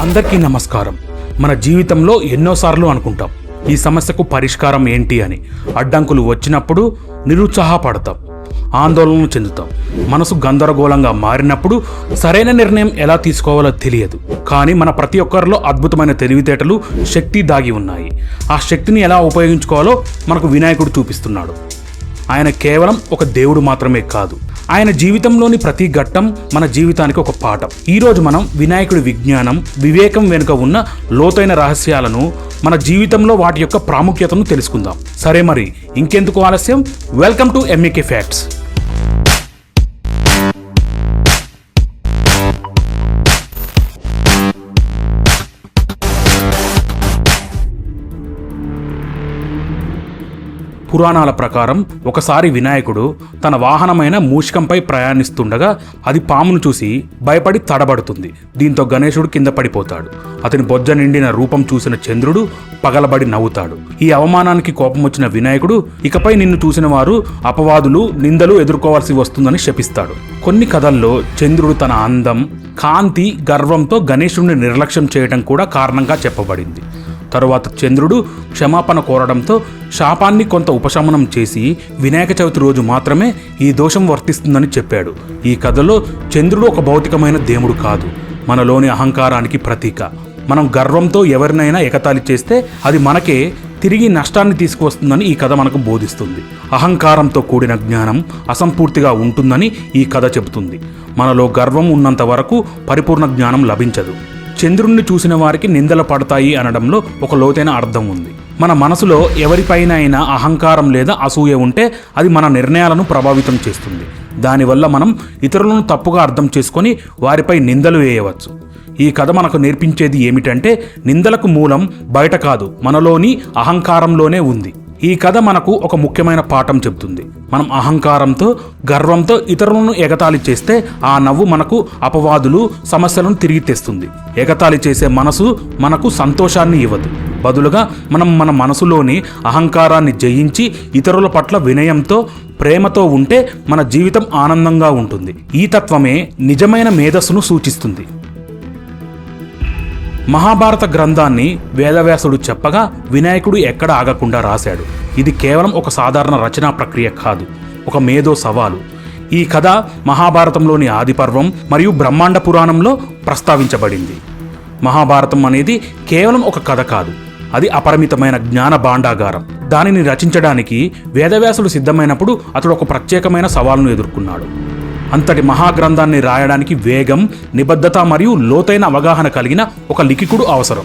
అందరికీ నమస్కారం. మన జీవితంలో ఎన్నోసార్లు అనుకుంటాం ఈ సమస్యకు పరిష్కారం ఏంటి అని. అడ్డంకులు వచ్చినప్పుడు నిరుత్సాహపడతాం ఆందోళన చెందుతాం. మనసు గందరగోళంగా మారినప్పుడు సరైన నిర్ణయం ఎలా తీసుకోవాలో తెలియదు. కానీ మన ప్రతి ఒక్కరిలో అద్భుతమైన తెలివితేటలు శక్తి దాగి ఉన్నాయి. ఆ శక్తిని ఎలా ఉపయోగించుకోవాలో మనకు వినాయకుడు చూపిస్తున్నాడు. ఆయన కేవలం ఒక దేవుడు మాత్రమే కాదు. ఆయన జీవితంలోని ప్రతి ఘట్టం మన జీవితానికి ఒక పాఠం. ఈరోజు మనం వినాయకుడి విజ్ఞానం వివేకం వెనుక ఉన్న లోతైన రహస్యాలను మన జీవితంలో వాటి యొక్క ప్రాముఖ్యతను తెలుసుకుందాం. సరే మరి ఇంకెందుకు ఆలస్యం? వెల్కమ్ టు ఎంఏకే ఫ్యాక్ట్స్ పురాణాల ప్రకారం ఒకసారి వినాయకుడు తన వాహనమైన మూషికంపై ప్రయాణిస్తుండగా అది పామును చూసి భయపడి తడబడుతుంది. దీంతో గణేశుడు కింద పడిపోతాడు. అతని బొజ్జ నిండిన రూపం చూసిన చంద్రుడు పగలబడి నవ్వుతాడు. ఈ అవమానానికి కోపం వచ్చిన వినాయకుడు ఇకపై నిన్ను చూసిన వారు అపవాదులు నిందలు ఎదుర్కోవాల్సి వస్తుందని శపిస్తాడు. కొన్ని కథల్లో చంద్రుడు తన అందం కాంతి గర్వంతో గణేశుడిని నిర్లక్ష్యం చేయడం కూడా కారణంగా చెప్పబడింది. తరువాత చంద్రుడు క్షమాపణ కోరడంతో శాపాన్ని కొంత ఉపశమనం చేసి వినాయక చవితి రోజు మాత్రమే ఈ దోషం వర్తిస్తుందని చెప్పాడు. ఈ కథలో చంద్రుడు ఒక భౌతికమైన దేవుడు కాదు. మనలోని అహంకారానికి ప్రతీక. మనం గర్వంతో ఎవరినైనా ఎగతాళి చేస్తే అది మనకే తిరిగి నష్టాన్ని తీసుకువస్తుందని ఈ కథ మనకు బోధిస్తుంది. అహంకారంతో కూడిన జ్ఞానం అసంపూర్తిగా ఉంటుందని ఈ కథ చెబుతుంది. మనలో గర్వం ఉన్నంత వరకు పరిపూర్ణ జ్ఞానం లభించదు. చంద్రుణ్ణి చూసిన వారికి నిందలు పడతాయి అనడంలో ఒక లోతైన అర్థం ఉంది. మన మనసులో ఎవరిపైన అయినా అహంకారం లేదా అసూయ ఉంటే అది మన నిర్ణయాలను ప్రభావితం చేస్తుంది. దానివల్ల మనం ఇతరులను తప్పుగా అర్థం చేసుకొని వారిపై నిందలు వేయవచ్చు. ఈ కథ మనకు నేర్పించేది ఏమిటంటే నిందలకు మూలం బయట కాదు మనలోని అహంకారంలోనే ఉంది. ఈ కథ మనకు ఒక ముఖ్యమైన పాఠం చెబుతుంది. మనం అహంకారంతో గర్వంతో ఇతరులను ఎగతాళి చేస్తే ఆ నవ్వు మనకు అపవాదులు సమస్యలను తిరిగి తెస్తుంది. ఎగతాళి చేసే మనసు మనకు సంతోషాన్ని ఇవ్వదు. బదులుగా మనం మన మనసులోని అహంకారాన్ని జయించి ఇతరుల పట్ల వినయంతో ప్రేమతో ఉంటే మన జీవితం ఆనందంగా ఉంటుంది. ఈ తత్వమే నిజమైన మేధస్సును సూచిస్తుంది. మహాభారత గ్రంథాన్ని వేదవ్యాసుడు చెప్పగా వినాయకుడు ఎక్కడ ఆగకుండా రాశాడు. ఇది కేవలం ఒక సాధారణ రచనా ప్రక్రియ కాదు ఒక మేధో సవాలు. ఈ కథ మహాభారతంలోని ఆదిపర్వం మరియు బ్రహ్మాండ పురాణంలో ప్రస్తావించబడింది. మహాభారతం అనేది కేవలం ఒక కథ కాదు అది అపరిమితమైన జ్ఞాన భాండాగారం. దానిని రచించడానికి వేదవ్యాసుడు సిద్ధమైనప్పుడు అతడు ఒక ప్రత్యేకమైన సవాలును ఎదుర్కొన్నాడు. అంతటి మహాగ్రంథాన్ని రాయడానికి వేగం నిబద్ధత మరియు లోతైన అవగాహన కలిగిన ఒక లిఖికుడు అవసరం.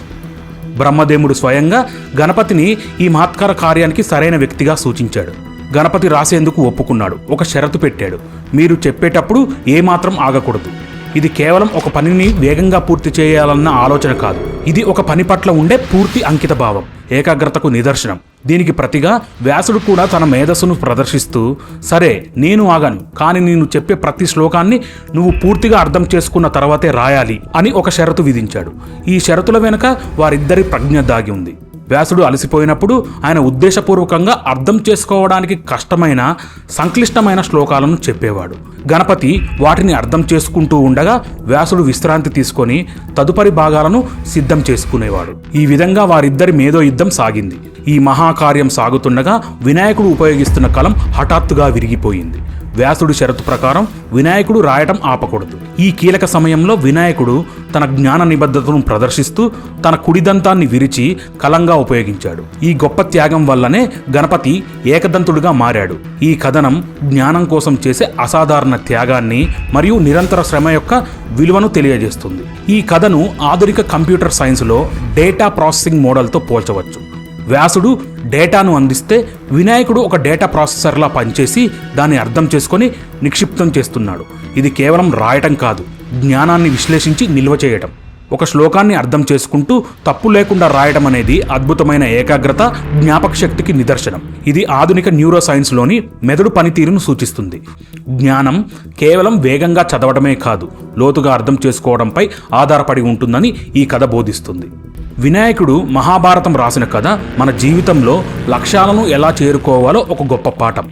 బ్రహ్మదేవుడు స్వయంగా గణపతిని ఈ మహత్కార కార్యానికి సరైన వ్యక్తిగా సూచించాడు. గణపతి రాసేందుకు ఒప్పుకున్నాడు. ఒక షరతు పెట్టాడు. మీరు చెప్పేటప్పుడు ఏమాత్రం ఆగకూడదు. ఇది కేవలం ఒక పనిని వేగంగా పూర్తి చేయాలన్న ఆలోచన కాదు. ఇది ఒక పని పట్ల ఉండే పూర్తి అంకిత భావం ఏకాగ్రతకు నిదర్శనం. దీనికి ప్రతిగా వ్యాసుడు కూడా తన మేధస్సును ప్రదర్శిస్తూ సరే నేను ఆగను కానీ నేను చెప్పే ప్రతి శ్లోకాన్ని నువ్వు పూర్తిగా అర్థం చేసుకున్న తర్వాతే రాయాలి అని ఒక షరతు విధించాడు. ఈ షరతుల వెనుక వారిద్దరి ప్రజ్ఞ దాగి ఉంది. వ్యాసుడు అలసిపోయినప్పుడు ఆయన ఉద్దేశపూర్వకంగా అర్థం చేసుకోవడానికి కష్టమైన సంక్లిష్టమైన శ్లోకాలను చెప్పేవాడు. గణపతి వాటిని అర్థం చేసుకుంటూ ఉండగా వ్యాసుడు విశ్రాంతి తీసుకొని తదుపరి భాగాలను సిద్ధం చేసుకునేవాడు. ఈ విధంగా వారిద్దరి మేధో యుద్ధం సాగింది. ఈ మహాకార్యం సాగుతుండగా వినాయకుడు ఉపయోగిస్తున్న కలం హఠాత్తుగా విరిగిపోయింది. వ్యాసుడి షరతు ప్రకారం వినాయకుడు రాయటం ఆపకూడదు. ఈ కీలక సమయంలో వినాయకుడు తన జ్ఞాన నిబద్ధతను ప్రదర్శిస్తూ తన కుడిదంతాన్ని విరిచి కలంగా ఉపయోగించాడు. ఈ గొప్ప త్యాగం వల్లనే గణపతి ఏకదంతుడుగా మారాడు. ఈ కథనం జ్ఞానం కోసం చేసే అసాధారణ త్యాగాన్ని మరియు నిరంతర శ్రమ యొక్క విలువను తెలియజేస్తుంది. ఈ కథను ఆధునిక కంప్యూటర్ సైన్స్లో డేటా ప్రాసెసింగ్ మోడల్తో పోల్చవచ్చు. వ్యాసుడు డేటాను అందిస్తే వినాయకుడు ఒక డేటా ప్రాసెసర్లా పనిచేసి దాన్ని అర్థం చేసుకొని నిక్షిప్తం చేస్తున్నాడు. ఇది కేవలం రాయటం కాదు జ్ఞానాన్ని విశ్లేషించి నిల్వ చేయటం. ఒక శ్లోకాన్ని అర్థం చేసుకుంటూ తప్పు లేకుండా రాయడం అనేది అద్భుతమైన ఏకాగ్రత జ్ఞాపక శక్తికి నిదర్శనం. ఇది ఆధునిక న్యూరో సైన్స్లోని మెదడు పనితీరును సూచిస్తుంది. జ్ఞానం కేవలం వేగంగా చదవడమే కాదు లోతుగా అర్థం చేసుకోవడంపై ఆధారపడి ఉంటుందని ఈ కథ బోధిస్తుంది. వినాయకుడు మహాభారతం రాసిన కథ మన జీవితంలో లక్ష్యాలను ఎలా చేరుకోవాలో ఒక గొప్ప పాఠం.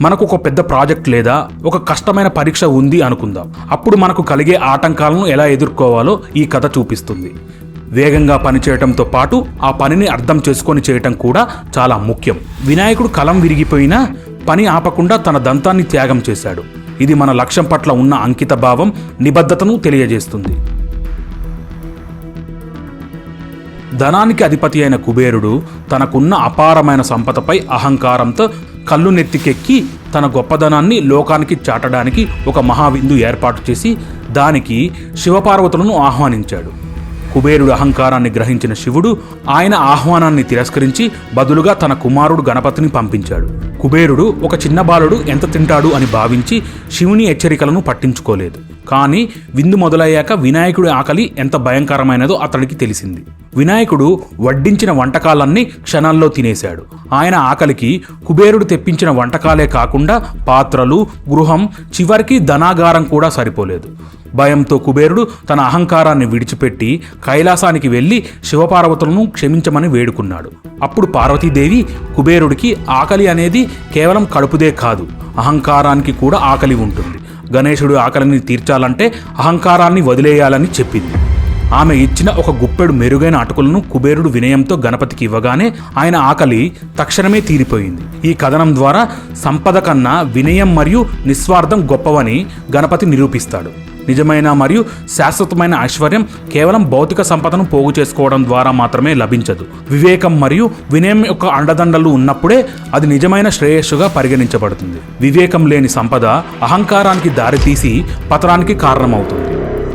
మనకు ఒక పెద్ద ప్రాజెక్ట్ లేదా ఒక కష్టమైన పరీక్ష ఉంది అనుకుందాం. అప్పుడు మనకు కలిగే ఆటంకాలను ఎలా ఎదుర్కోవాలో ఈ కథ చూపిస్తుంది. వేగంగా పనిచేయటంతో పాటు ఆ పనిని అర్థం చేసుకొని చేయటం కూడా చాలా ముఖ్యం. వినాయకుడు కలం విరిగిపోయినా పని ఆపకుండా తన దంతాన్ని త్యాగం చేశాడు. ఇది మన లక్ష్యం పట్ల ఉన్న అంకిత భావం నిబద్ధతను తెలియజేస్తుంది. ధనానికి అధిపతి అయిన కుబేరుడు తనకున్న అపారమైన సంపదపై అహంకారంతో కళ్ళు నెత్తికెక్కి తన గొప్పదనాన్ని లోకానికి చాటడానికి ఒక మహావిందు ఏర్పాటు చేసి దానికి శివపార్వతులను ఆహ్వానించాడు. కుబేరుడు అహంకారాన్ని గ్రహించిన శివుడు ఆయన ఆహ్వానాన్ని తిరస్కరించి బదులుగా తన కుమారుడు గణపతిని పంపించాడు. కుబేరుడు ఒక చిన్న బాలుడు ఎంత తింటాడు అని భావించి శివుని హెచ్చరికలను పట్టించుకోలేదు. కానీ విందు మొదలయ్యాక వినాయకుడి ఆకలి ఎంత భయంకరమైనదో అతడికి తెలిసింది. వినాయకుడు వడ్డించిన వంటకాలన్నీ క్షణాల్లో తినేశాడు. ఆయన ఆకలికి కుబేరుడు తెప్పించిన వంటకాలే కాకుండా పాత్రలు గృహం చివరికి ధనాగారం కూడా సరిపోలేదు. భయంతో కుబేరుడు తన అహంకారాన్ని విడిచిపెట్టి కైలాసానికి వెళ్ళి శివపార్వతులను క్షమించమని వేడుకున్నాడు. అప్పుడు పార్వతీదేవి కుబేరుడికి ఆకలి అనేది కేవలం కడుపుదే కాదు అహంకారానికి కూడా ఆకలి ఉంటుంది. గణేశుడు ఆకలిని తీర్చాలంటే అహంకారాన్ని వదిలేయాలని చెప్పింది. ఆమె ఇచ్చిన ఒక గుప్పెడు మెరుగైన అటుకులను కుబేరుడు వినయంతో గణపతికి ఇవ్వగానే ఆయన ఆకలి తక్షణమే తీరిపోయింది. ఈ కథనం ద్వారా సంపద కన్నా వినయం మరియు నిస్వార్థం గొప్పవని గణపతి నిరూపిస్తాడు. నిజమైన మరియు శాశ్వతమైన ఐశ్వర్యం కేవలం భౌతిక సంపదను పోగు చేసుకోవడం ద్వారా మాత్రమే లభించదు. వివేకం మరియు వినయం యొక్క అండదండలు ఉన్నప్పుడే అది నిజమైన శ్రేయస్సుగా పరిగణించబడుతుంది. వివేకం లేని సంపద అహంకారానికి దారితీసి పతనానికి కారణమవుతుంది.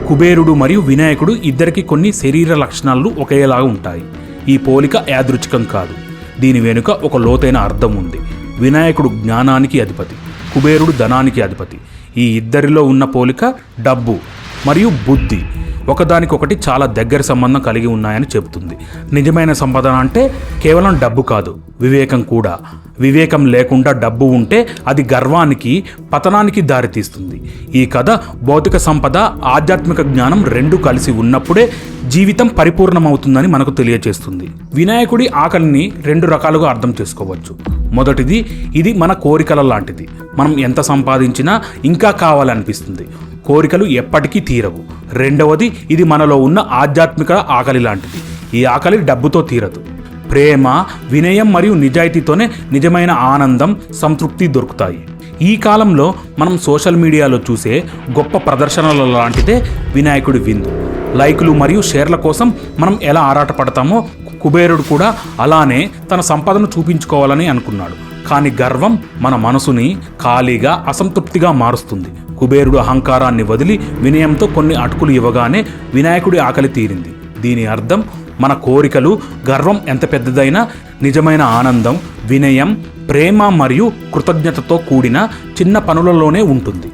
కుబేరుడు మరియు వినాయకుడు ఇద్దరికి కొన్ని శరీర లక్షణాలు ఒకేలాగా ఉంటాయి. ఈ పోలిక యాదృచ్ఛికం కాదు. దీని వెనుక ఒక లోతైన అర్థం ఉంది. వినాయకుడు జ్ఞానానికి అధిపతి. కుబేరుడు ధనానికి అధిపతి. ఈ ఇద్దరిలో ఉన్న పోలిక డబ్బు మరియు బుద్ధి. ఒకదానికొకటి చాలా దగ్గర సంబంధం కలిగి ఉన్నాయని చెబుతుంది. నిజమైన సంపాదన అంటే కేవలం డబ్బు కాదు వివేకం కూడా. వివేకం లేకుండా డబ్బు ఉంటే అది గర్వానికి పతనానికి దారితీస్తుంది. ఈ కథ భౌతిక సంపద ఆధ్యాత్మిక జ్ఞానం రెండు కలిసి ఉన్నప్పుడే జీవితం పరిపూర్ణమవుతుందని మనకు తెలియజేస్తుంది వినాయకుడి ఆకలిని రెండు రకాలుగా అర్థం చేసుకోవచ్చు. మొదటిది ఇది మన కోరికల లాంటిది. మనం ఎంత సంపాదించినా ఇంకా కావాలనిపిస్తుంది. కోరికలు ఎప్పటికీ తీరవు. రెండవది ఇది మనలో ఉన్న ఆధ్యాత్మిక ఆకలి లాంటిది. ఈ ఆకలి డబ్బుతో తీరదు. ప్రేమ వినయం మరియు నిజాయితీతోనే నిజమైన ఆనందం సంతృప్తి దొరుకుతాయి. ఈ కాలంలో మనం సోషల్ మీడియాలో చూసే గొప్ప ప్రదర్శనల లాంటిదే వినాయకుడి విందు. లైకులు మరియు షేర్ల కోసం మనం ఎలా ఆరాటపడతామో కుబేరుడు కూడా అలానే తన సంపదను చూపించుకోవాలని అనుకున్నాడు. కానీ గర్వం మన మనసుని ఖాళీగా అసంతృప్తిగా మారుస్తుంది. కుబేరుడు అహంకారాన్ని వదిలి వినయంతో కొన్ని అటుకులు ఇవ్వగానే వినాయకుడి ఆకలి తీరింది. దీని అర్థం మన కోరికలు గర్వం ఎంత పెద్దదైనా నిజమైన ఆనందం వినయం ప్రేమ మరియు కృతజ్ఞతతో కూడిన చిన్న పనులలోనే ఉంటుంది.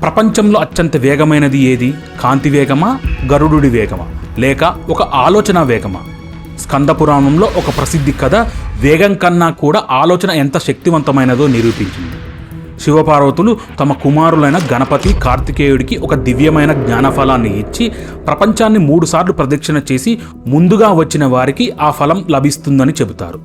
ప్రపంచంలో అత్యంత వేగమైనది ఏది? కాంతి వేగమా? గరుడుడి వేగమా? లేక ఒక ఆలోచన వేగమా? స్కందపురాణంలో ఒక ప్రసిద్ధి కథ వేగం కన్నా కూడా ఆలోచన ఎంత శక్తివంతమైనదో నిరూపించింది. శివపార్వతులు తమ కుమారులైన గణపతి కార్తికేయుడికి ఒక దివ్యమైన జ్ఞానఫలాన్ని ఇచ్చి ప్రపంచాన్ని మూడుసార్లు ప్రదక్షిణ చేసి ముందుగా వచ్చిన వారికి ఆ ఫలం లభిస్తుందని చెబుతారు.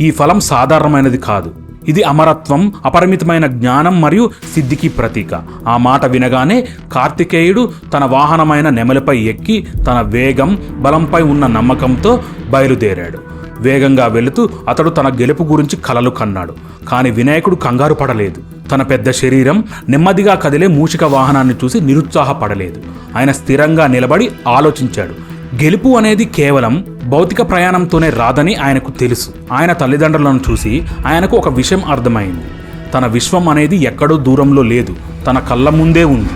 ఈ ఫలం సాధారణమైనది కాదు. ఇది అమరత్వం అపరిమితమైన జ్ఞానం మరియు సిద్ధికి ప్రతీక. ఆ మాట వినగానే కార్తికేయుడు తన వాహనమైన నెమలిపై ఎక్కి తన వేగం బలంపై ఉన్న నమ్మకంతో బయలుదేరాడు. వేగంగా వెళుతూ అతడు తన గెలుపు గురించి కలలు కన్నాడు. కానీ వినాయకుడు కంగారు పడలేదు. తన పెద్ద శరీరం నెమ్మదిగా కదిలే మూషిక వాహనాన్ని చూసి నిరుత్సాహపడలేదు. ఆయన స్థిరంగా నిలబడి ఆలోచించాడు. గెలుపు అనేది కేవలం భౌతిక ప్రయాణంతోనే రాదని ఆయనకు తెలుసు. ఆయన తల్లిదండ్రులను చూసి ఆయనకు ఒక విషయం అర్థమైంది. తన విశ్వం అనేది ఎక్కడో దూరంలో లేదు. తన కళ్ళ ముందే ఉంది.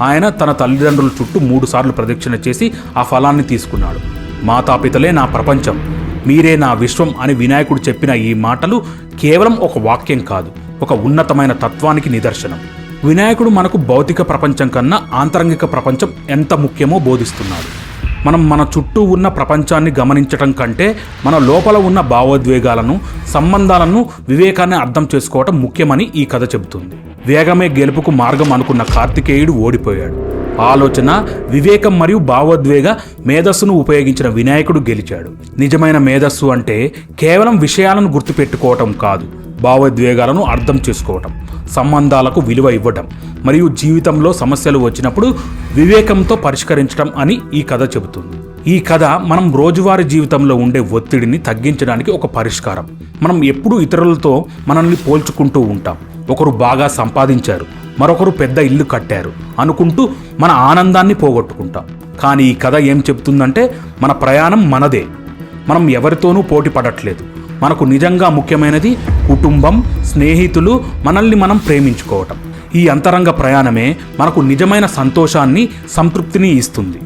ఆయన తన తల్లిదండ్రుల చుట్టూ మూడుసార్లు ప్రదక్షిణ చేసి ఆ ఫలాన్ని తీసుకున్నాడు. మాతాపితలే నా ప్రపంచం. మీరే నా విశ్వం అని వినాయకుడు చెప్పిన ఈ మాటలు కేవలం ఒక వాక్యం కాదు ఒక ఉన్నతమైన తత్వానికి నిదర్శనం. వినాయకుడు మనకు భౌతిక ప్రపంచం కన్నా ఆంతరంగిక ప్రపంచం ఎంత ముఖ్యమో బోధిస్తున్నాడు. మనం మన చుట్టూ ఉన్న ప్రపంచాన్ని గమనించటం కంటే మన లోపల ఉన్న భావోద్వేగాలను సంబంధాలను వివేకాన్ని అర్థం చేసుకోవటం ముఖ్యమని ఈ కథ చెబుతుంది. వేగమే గెలుపుకు మార్గం అనుకున్న కార్తికేయుడు ఓడిపోయాడు. ఆలోచన వివేకం మరియు భావోద్వేగ మేధస్సును ఉపయోగించిన వినాయకుడు గెలిచాడు. నిజమైన మేధస్సు అంటే కేవలం విషయాలను గుర్తుపెట్టుకోవటం కాదు. భావోద్వేగాలను అర్థం చేసుకోవటం సంబంధాలకు విలువ ఇవ్వటం మరియు జీవితంలో సమస్యలు వచ్చినప్పుడు వివేకంతో పరిష్కరించడం అని ఈ కథ చెబుతుంది. ఈ కథ మనం రోజువారీ జీవితంలో ఉండే ఒత్తిడిని తగ్గించడానికి ఒక పరిష్కారం. మనం ఎప్పుడూ ఇతరులతో మనల్ని పోల్చుకుంటూ ఉంటాం. ఒకరు బాగా సంపాదించారు మరొకరు పెద్ద ఇల్లు కట్టారు అనుకుంటూ మన ఆనందాన్ని పోగొట్టుకుంటాం. కానీ ఈ కథ ఏం చెబుతుందంటే మన ప్రయాణం మనదే. మనం ఎవరితోనూ పోటీ పడట్లేదు. మనకు నిజంగా ముఖ్యమైనది కుటుంబం స్నేహితులు మనల్ని మనం ప్రేమించుకోవటం. ఈ అంతరంగ ప్రయాణమే మనకు నిజమైన సంతోషాన్ని సంతృప్తిని ఇస్తుంది.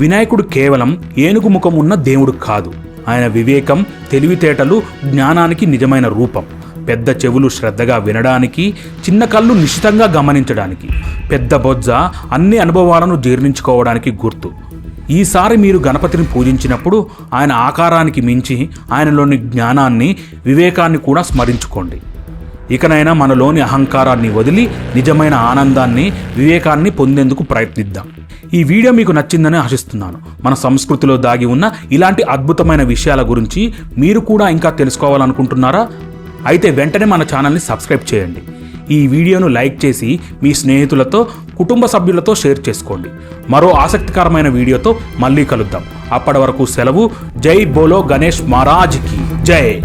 వినాయకుడు కేవలం ఏనుగు ముఖం ఉన్న దేవుడు కాదు. ఆయన వివేకం తెలివితేటలు జ్ఞానానికి నిజమైన రూపం. పెద్ద చెవులు శ్రద్ధగా వినడానికి చిన్న కళ్ళు నిశితంగా గమనించడానికి పెద్ద బొజ్జ అన్ని అనుభవాలను జీర్ణించుకోవడానికి గుర్తు. ఈసారి మీరు గణపతిని పూజించినప్పుడు ఆయన ఆకారానికి మించి ఆయనలోని జ్ఞానాన్ని వివేకాన్ని కూడా స్మరించుకోండి. ఇకనైనా మనలోని అహంకారాన్ని వదిలి నిజమైన ఆనందాన్ని వివేకాన్ని పొందేందుకు ప్రయత్నిద్దాం. ఈ వీడియో మీకు నచ్చిందని ఆశిస్తున్నాను. మన సంస్కృతిలో దాగి ఉన్న ఇలాంటి అద్భుతమైన విషయాల గురించి మీరు కూడా ఇంకా తెలుసుకోవాలనుకుంటున్నారా? అయితే వెంటనే మన ఛానల్ని సబ్స్క్రైబ్ చేయండి. ఈ వీడియోను లైక్ చేసి మీ స్నేహితులతో కుటుంబ సభ్యులతో షేర్ చేసుకోండి. మరో ఆసక్తికరమైన వీడియోతో మళ్ళీ కలుద్దాం. అప్పటి వరకు సెలవు. జై బోలో గణేష్ మహారాజ్కి జై.